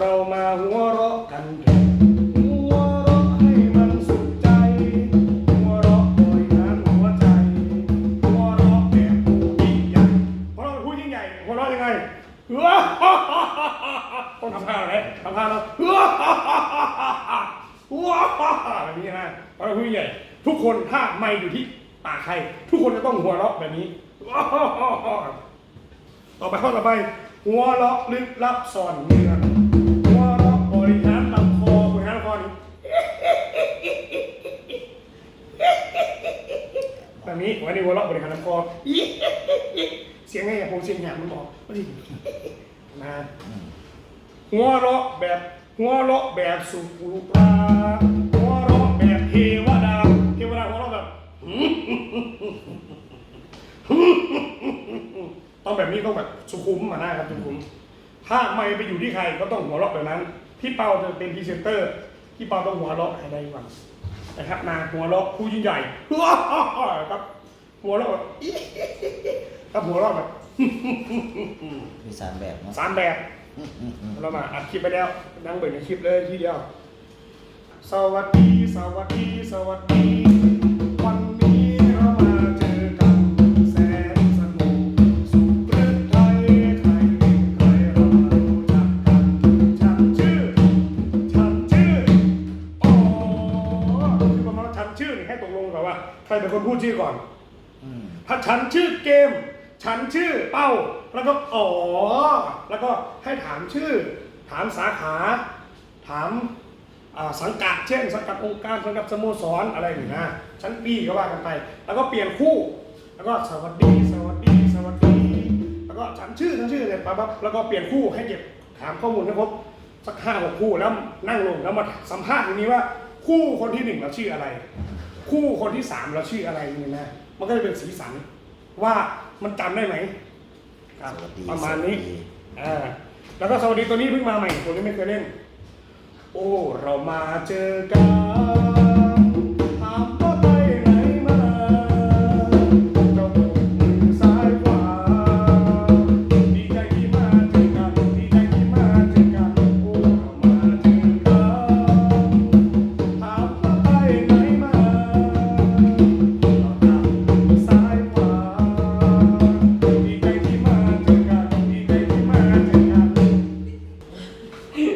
เรามาหัวเราะกันเถอะหัวเราะให้มันสุขใจ หัวเราะโดยน้ำหัวใจ หัวเราะแบบผู้ยิ่งใหญ่หัวเราะแบบผู้ยิ่งใหญ่หัวเราะยังไงว้าต้องทำท่าอะไรทำท่าเราว้าว้าแบบนี้นะหัวเราะผู้ยิ่งใหญ่ ทุกคนถ้าไม่อยู่ที่ปากใคร ทุกคนจะต้องหัวเราะแบบนี้ต่อไปข้อต่อไปหัวเราะลึกลับซ่อนเงื่อน แบบนี้หัวในหัวเราะบริหารลำคอเสียงไงอะผมเสียงแหบมันบอกว่าดินะหัวเราะแบบหัวเราะแบบสุขุปลาหัวเราะแบบเทวดาเทวดาหัวเราะแบบต้องแบบนี้ต้องแบบสุขุมมาหน้าครับสุขุม ถ้าไม่ไปอยู่ที่ใครก็ต้องหัวเราะแบบนั้น พี่เปาจะเป็นพรีเซนเตอร์ พี่เปาต้องหัวเราะให้ได้ก่อน นะครับนาหัวเราะผู้ยิ่งใหญ่ครับ หัวเราะแบบครับหัวเราะแบบมีสามแบบเนาะสามแบบอืมอืมอืมเรามาอัดคลิปไปแล้ว นั่งเบิกในคลิปเลยทีเดียว สวัสดี สวัสดี สวัสดี ชื่อก่อน อืมถ้าฉันชื่อเกม ฉันชื่อเป้า แล้วก็อ๋อ แล้วก็ให้ถามชื่อ ถามสาขา ถามอ่าสังกัดเช่น สังกัดองค์การสังกัดสโมสรอะไรอย่างนี้นะชั้นปีก็ว่ากันไป แล้วก็เปลี่ยนคู่ แล้วก็สวัสดี สวัสดี สวัสดี แล้วก็ฉันชื่อฉันชื่อเนี่ยปั๊บปั๊บแล้วก็เปลี่ยนคู่ให้เก็บถามข้อมูลให้ครบสักห้าหกคู่แล้วนั่งลงแล้วมาสัมภาษณ์ตรงนี้ว่า คู่คนที่หนึ่งเราชื่ออะไร คู่คนที่สามเราชื่ออะไรนี่นะ มันก็จะเป็นสีสัน ว่ามันจำได้ไหมครับสวัสดีประมาณนี้สวัสดี อ่าแล้วก็สวัสดีตัวนี้เพิ่งมาใหม่ตัวนี้ไม่เคยเล่น โอ้ เรามาเจอกัน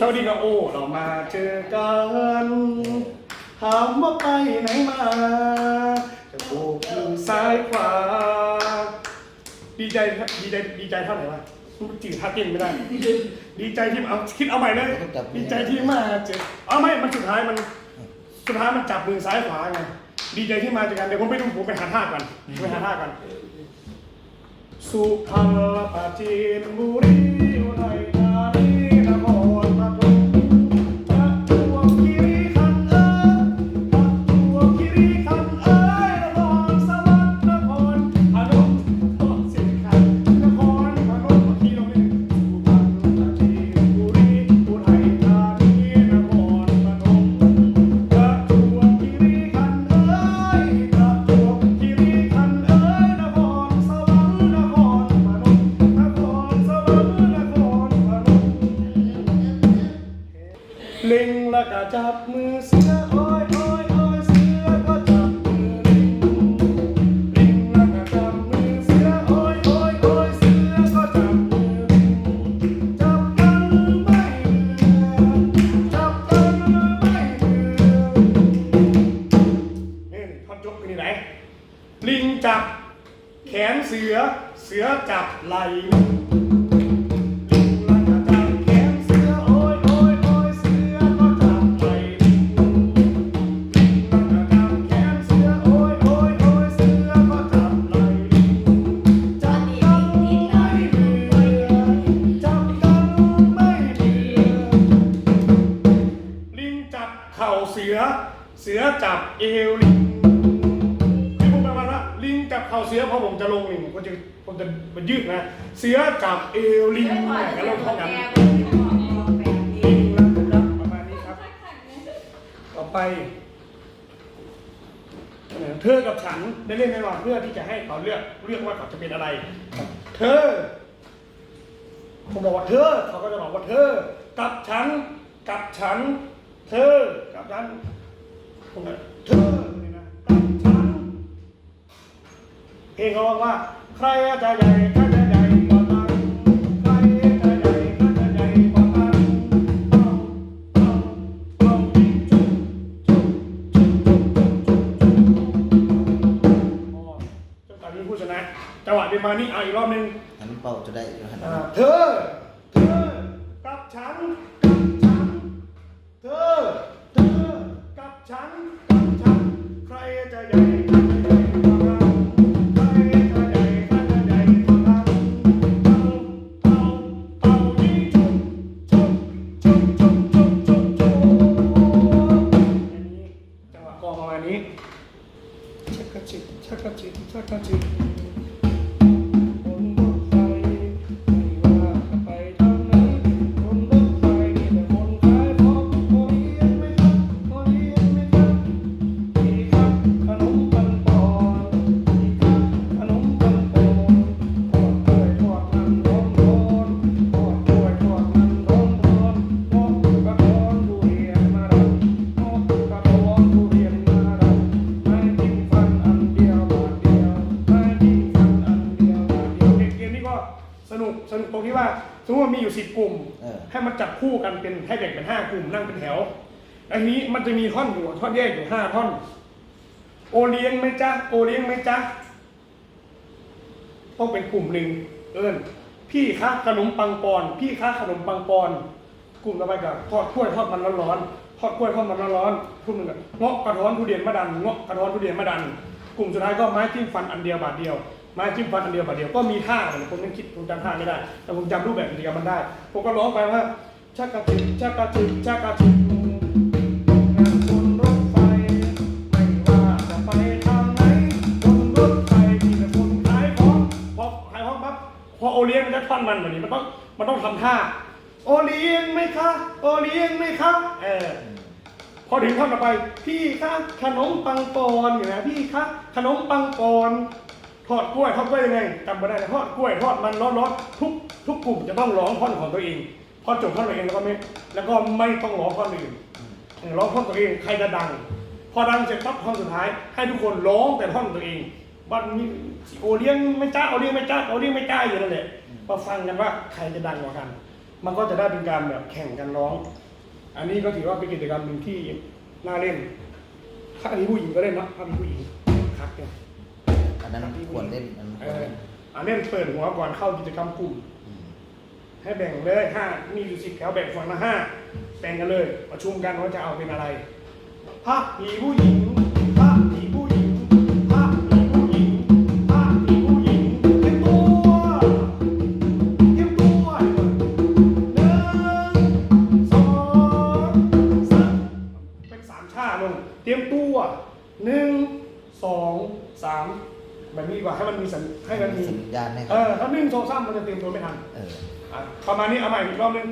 สวัสดีครับโอ้เรามาเจอกันถามว่าไปไหนมา จะโบกมือซ้ายขวา ดีใจครับดีใจดีใจเท่าไหร่วะจืดท่าเต้นไม่ได้ ดีใจที่เอาคิดเอาใหม่เลย ดีใจที่มาเจอเอาไม่มันสุดท้ายมัน สุดท้ายมันจับมือซ้ายขวาไงดีใจที่มาเจอกันเดี๋ยวผมไปดูผมไปหาท่ากันไปหาท่ากันสุพรรณปราจีนบุรีอุทัย ม่เบื่อลิงจับเข่าเสือ เสือจับเอวลิง เข่าเสือเพราะผมจะลงลิงผมจะผมจะมันยืดนะ เสือจับเอวลิงเนี่ยแล้วเราเข้ากันลิงนะครับประมาณนี้ครับ ต่อไป เธอกับฉันได้เล่นในหลอดเพื่อที่จะให้เขาเลือกเลือกว่าเขาจะเป็นอะไร เธอ ผมบอกว่าเธอ เขาก็จะบอกว่าเธอ กับฉัน กับฉัน เธอ กับฉันเธอ เพลงเขาบอกว่า ใครจะใหญ่ใครจะใหญ่กว่ากันใครจะใหญ่ใครจะใหญ่กว่ากันเอาเอาเอายิงจุ๊บจุ๊บจุ๊บจุ๊บจุ๊บจุ๊บจุ๊บอ๋อเจ้าตอนนี้ผู้ชนะจังหวะเดียวมานี่เอาอีกรอบหนึงอันเป่าจะได้อยู่หันอ่าเธอ เธอกับฉันกับฉัน เธอ เธอกับฉันกับฉัน ใครจะใหญ่ใครจะใหญ่ สมมติว่ามีอยู่สิบกลุ่ม เออ ให้มันจับคู่กันเป็นให้แบ่งเป็นห้ากลุ่มนั่งเป็นแถวอันนี้มันจะมีท่อนอยู่ท่อนแยกอยู่ห้าท่อน โอเลี้ยงไหมจ๊ะโอเลี้ยงไหมจ๊ะต้องเป็นกลุ่มหนึ่งเอิญพี่ค้าขนมปังปอน พี่ค้าขนมปังปอน กลุ่มต่อไปกับทอดกล้วยทอดมันร้อนๆทอดกล้วยทอดมันร้อนๆกลุ่มหนึ่งกับเงาะกระท้อนทุเรียนมะดันเงาะกระท้อนทุเรียนมะดัน กลุ่มสุดท้ายก็ไม้จิ้มฟันอันเดียวบาทเดียว ไม้จิ้มฟันอันเดียวบาทเดียวก็มีท่าแต่ผมยังคิดผมจำท่าไม่ได้ แต่ผมจำรูปแบบกิจกรรมมันได้ ผมก็ร้องไปว่าชักกะจิกชักกะจิกชักกะจิกนั่งบนรถไฟไม่ว่าจะไปทางไหนบนรถไฟมีแต่คนขายของพอขายของปั๊บพอโอเลี้ยงมันจะท่อนมันแบบนี้มันต้องมันต้องทำท่า โอเลี้ยงไหมคะ โอเลี้ยงไหมคะเออพอถึงท่อนต่อไป พี่คะขนมปังปอนอยู่นะพี่คะขนมปังปอน ทอดกล้วยทอดกล้วยยังไงจำไม่ได้ทอดกล้วยทอดมันร้อนๆทุกทุกกลุ่มจะต้องร้องท่อนของตัวเองพอจบท่อนตัวเองแล้วก็ไม่แล้วก็ไม่ต้องร้องท่อนอื่นร้องท่อนตัวเองใครจะดัง พอดังเสร็จปั๊บท่อนสุดท้าย ให้ทุกคนร้องแต่ท่อนตัวเองวันนี้โอเลี้ยงไม่จ้าโอเลี้ยงไม่จ้าโอเลี้ยงไม่จ้าอยู่นั่นแหละมาฟังกันว่าใครจะดังกว่ากัน มันก็จะได้เป็นการแบบแข่งกันร้อง อันนี้ก็ถือว่าเป็นกิจกรรมหนึ่งที่น่าเล่นถ้ามีผู้หญิงก็เล่นเนาะถ้ามีผู้หญิงคักเนี่ย อันนั้นควรเล่นอันนั้นเอควรอเล่นอันเล่นเปิดหัวก่อนเข้ากิจกรรมกลุ่มมให้แบ่งเลยห้ามีอยู่สิบแถวแบ่งฝั่งละห้าแบ่งกันเลย ประชุมกันว่าจะเอาเป็นอะไรพระผีผู้หญิง ให้มันมีสัญญาณให้เออถ้าหนึ่งสองสามมันจะเตรียมตัวไม่ทันเอออะประมาณนี้เอาใหม่อีกรอบหนึง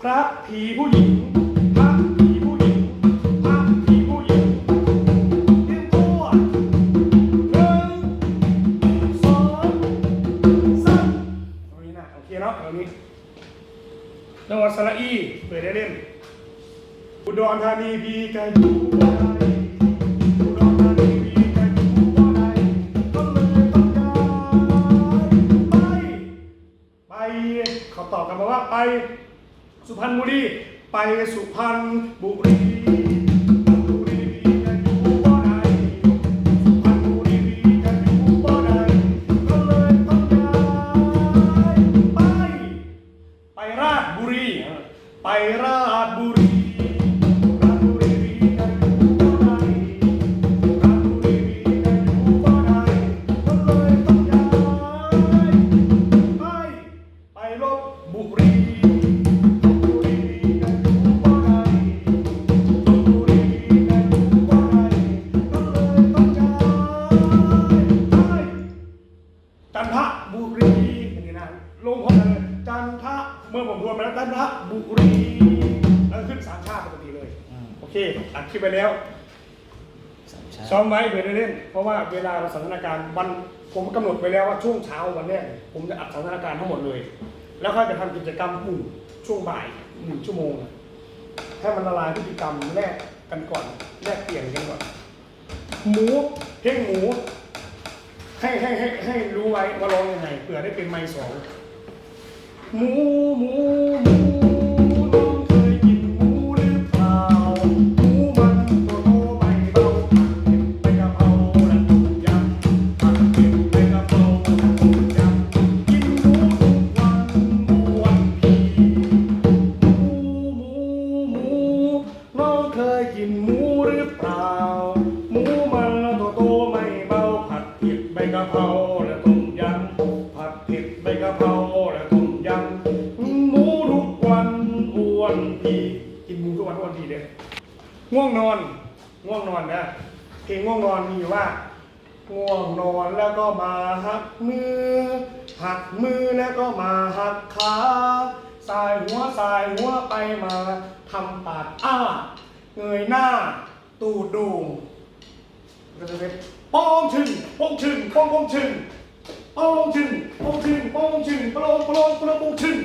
พระผีผู้หญิงพระผีผู้หญิงพระผีผู้หญิงเตรียมตัวหนึ่งสองสามตรงนี้นะโอเคเนาะตรงนี้จังหวัดสระอีเปิดได้เล่นอุดรธานีพีกันอยู่ บอกว่าไปสุพรรณบุรี ไปสุพรรณบุรี ไปจันทบุรีอย่างนี้นะลงพร้อมกันเลยจันทเมื่อผมทวนมาแล้วจันทบุรีแล้วขึ้นสามชาติปกติเลย โอเคอัดคลิปไปแล้วสามชาติซ้อมไว้เผื่อได้เล่น เพราะว่าเวลาเราสถานการวันผมกำหนดไปแล้วว่าช่วงเช้าวันแรกเนี่ยผมจะอัดสถานการทั้งหมดเลย แล้วก็จะทำกิจกรรมกลุ่มช่วงบ่ายหนึ่งชั่วโมงอะให้มันละลายพฤติกรรมแลกกันก่อนแลกเปลี่ยนกันก่อนหมูเพ่งหมู ให้ให้ให้ให้รู้ไว้ว่าร้องยังไงเผื่อได้เป็นไม้สองหมูหมูหมู เคยกินหมูหรือเปล่า หมูมันตัวโตไม่เบาผัดเผ็ดใบกะเพราและต้มยำผัดเผ็ดใบกะเพราและต้มยำหมูทุกวันอ้วนพีกินหมูทุกวันอ้วนพีเด้ง่วงนอน ง่วงนอนนะเพลงง่วงนอนมีอยู่ว่าง่วงนอนแล้วก็มาหักมือ หักมือแล้วก็มาหักขาสายหัวสายหัวไปมาทำปากอ้า เงยหน้า ตูดโด่งก็จะเป็นปองชึงปองชึงปองปองชึงปองชึงปองชึงปองชึงปองปองปองปองชึง